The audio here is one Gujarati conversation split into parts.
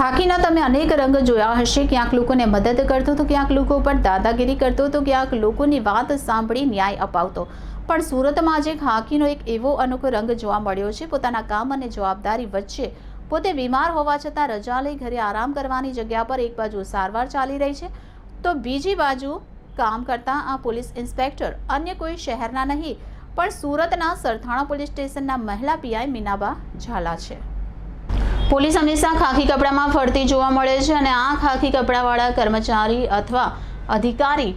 ખાકીના તમે અનેક રંગ જોયા હશે. ક્યાંક લોકોને મદદ કરતો તો ક્યાંક લોકો પર દાદાગીરી કરતો તો ક્યાંક લોકોની વાત સાંભળી ન્યાય અપાવતો. પણ સુરતમાં આજે ખાકીનો એક એવો અનોખો રંગ જોવા મળ્યો છે. પોતાના કામ અને જવાબદારી વચ્ચે પોતે બીમાર હોવા છતાં રજા લઈ ઘરે આરામ કરવાની જગ્યા પર એક બાજુ સારવાર ચાલી રહી છે. તો બીજી બાજુ કામ કરતા આ પોલીસ ઇન્સ્પેક્ટર અન્ય કોઈ શહેરના નહીં, પણ સુરતના સરથાણા પોલીસ સ્ટેશનના મહિલા પીઆઈ મીનાબા ઝાલા છે. પોલીસ હંમેશા ખાખી કપડામાં ફરતી જોવા મળે છે અને આ ખાખી કપડાવાળા કર્મચારી અથવા અધિકારી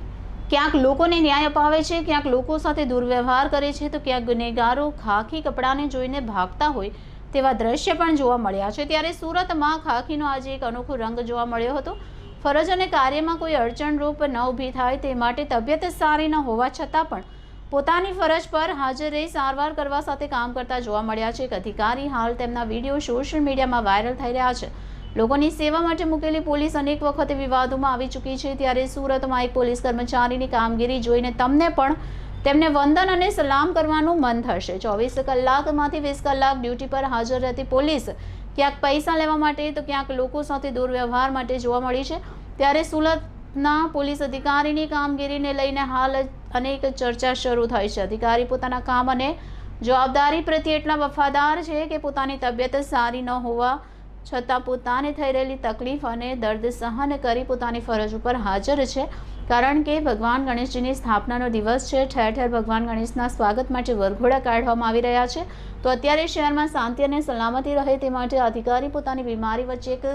ક્યાંક લોકોને ન્યાય અપાવે છે, ક્યાંક લોકો સાથે દુર્વ્યવહાર કરે છે, તો ક્યાંક ગુનેગારો ખાખી કપડાને જોઈને ભાગતા હોય તેવા દ્રશ્ય પણ જોવા મળ્યા છે. ત્યારે સુરતમાં ખાખીનો આજે એક અનોખો રંગ જોવા મળ્યો હતો. ફરજ અને કાર્યમાં કોઈ અડચણરૂપ ન ઊભી થાય તે માટે તબિયત સારી ન હોવા છતાં પણ પોતાની ફરજ પર હાજર રહી સારવાર કરવા સાથે કામ કરતા જોવા મળ્યા છે એક અધિકારી હાલ તેમના વીડિયો સોશિયલ મીડિયામાં વાયરલ થઈ રહ્યા છે. લોકોની સેવા માટે મૂકેલી પોલીસ અનેક વખત વિવાદોમાં આવી ચૂકી છે ત્યારે સુરતમાં એક પોલીસ કર્મચારીની કામગીરી જોઈને તમને પણ તેમને વંદન અને સલામ કરવાનું મન થશે. ચોવીસ કલાકમાંથી વીસ કલાક ડ્યુટી પર હાજર રહેતી પોલીસ ક્યાંક પૈસા લેવા માટે તો ક્યાંક લોકો સાથે દુર્વ્યવહાર માટે જોવા મળી છે. ત્યારે સુરતના પોલીસ અધિકારીની કામગીરીને લઈને હાલ અનેક ચર્ચા શરૂ થઈ છે. અધિકારી પોતાના કામ અને જવાબદારી પ્રત્યે એટલા વફાદાર છે કે પોતાની તબિયત સારી ન હોવા છતાં પોતાને થઈ રહેલી તકલીફ અને દર્દ સહન કરી પોતાની ફરજ ઉપર હાજર છે. કારણ કે ભગવાન ગણેશજીની સ્થાપનાનો દિવસ છે. ઠેર ઠેર ભગવાન ગણેશના સ્વાગત માટે વરઘોડા કાઢવામાં આવી રહ્યા છે. તો અત્યારે શહેરમાં શાંતિ અને સલામતી રહે તે માટે અધિકારી પોતાની બીમારી વચ્ચે એક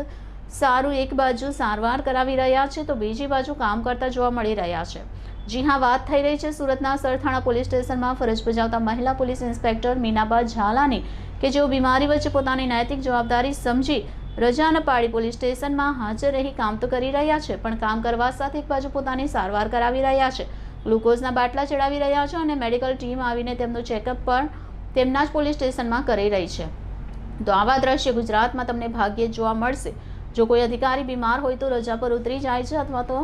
સારું એક બાજુ સારવાર કરાવી રહ્યા છે, તો બીજી બાજુ કામ કરતા જોવા મળી રહ્યા છે. જી હા, વાત થઈ રહી છે સુરતના સરથાણા પોલીસ સ્ટેશનમાં. ફરજ બજાવતા મહિલા પોલીસ ઇન્સ્પેક્ટર મીનાબા ઝાલાની કે જેઓ બીમારી વચ્ચે પોતાની નૈતિક જવાબદારી સમજી રજા ન પાડી પોલીસ સ્ટેશનમાં હાજર રહી કામ તો કરી રહ્યા છે, પણ કામ કરવા સાથે એક બાજુ પોતાની સારવાર કરાવી રહ્યા છે. ગ્લુકોઝના બાટલા ચડાવી રહ્યા છે અને મેડિકલ ટીમ આવીને તેમનું ચેકઅપ પણ તેમના જ પોલીસ સ્ટેશનમાં કરી રહી છે. તો આવા દ્રશ્ય ગુજરાતમાં તમને ભાગ્યે જ જોવા મળશે. જો કોઈ અધિકારી બીમાર હોય તો રજા પર ઉતરી જાય છે અથવા તો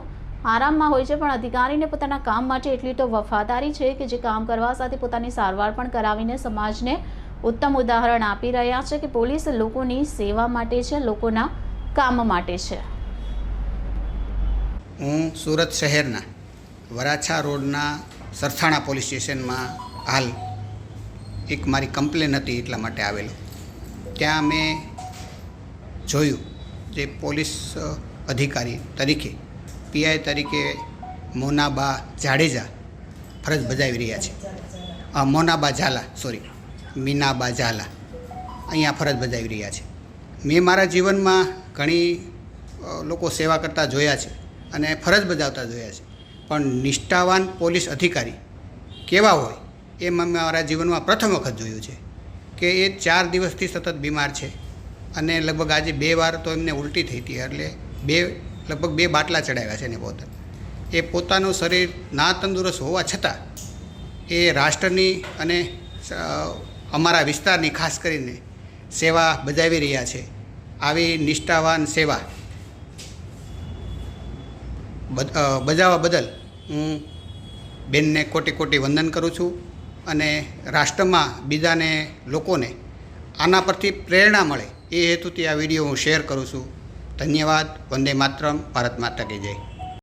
આરામમાં હોય છે, પણ અધિકારીને પોતાના કામ માટે એટલી તો વફાદારી છે કે જે કામ કરવા સાથે પોતાની સારવાર પણ કરાવીને સમાજને ઉત્તમ ઉદાહરણ આપી રહ્યા છે કે પોલીસ લોકોની સેવા માટે છે, લોકોના કામ માટે છે. હું સુરત શહેરના વરાછા રોડના સરથાણા પોલીસ સ્ટેશનમાં હાલ એક મારી કમ્પ્લેન હતી એટલા માટે આવેલો. ત્યાં મેં જોયું જે પોલીસ અધિકારી તરીકે, પીઆઈ તરીકે મોનાબા જાડેજા ફરજ બજાવી રહ્યા છે. મોનાબા ઝાલા સોરી મીનાબા ઝાલા અહીંયા ફરજ બજાવી રહ્યા છે. મેં મારા જીવનમાં ઘણી લોકો સેવા કરતા જોયા છે અને ફરજ બજાવતા જોયા છે. પણ નિષ્ઠાવાન પોલીસ અધિકારી કેવા હોય એ મેં મારા જીવનમાં પ્રથમ વખત જોયું છે કે એ ચાર દિવસથી સતત બીમાર છે. અને લગભગ આજે બે વાર તો એમને ઉલટી થઈ હતી, એટલે બે, લગભગ બે બાટલા ચડાવ્યા છે એને પોતે. એ પોતાનું શરીર ના તંદુરસ્ત હોવા છતાં એ રાષ્ટ્રની અને અમારા વિસ્તારની ખાસ કરીને સેવા બજાવી રહ્યા છે. આવી નિષ્ઠાવાન સેવા. બજાવવા બદલ હું બેનને કોટી કોટી વંદન કરું છું અને રાષ્ટ્રમાં બીજાને લોકોને આના પરથી પ્રેરણા મળે. એ હેતુથી આ વીડિયો હું શેર કરું છું. ધન્યવાદ. વંદે માતરમ. ભારત માતા કી જય.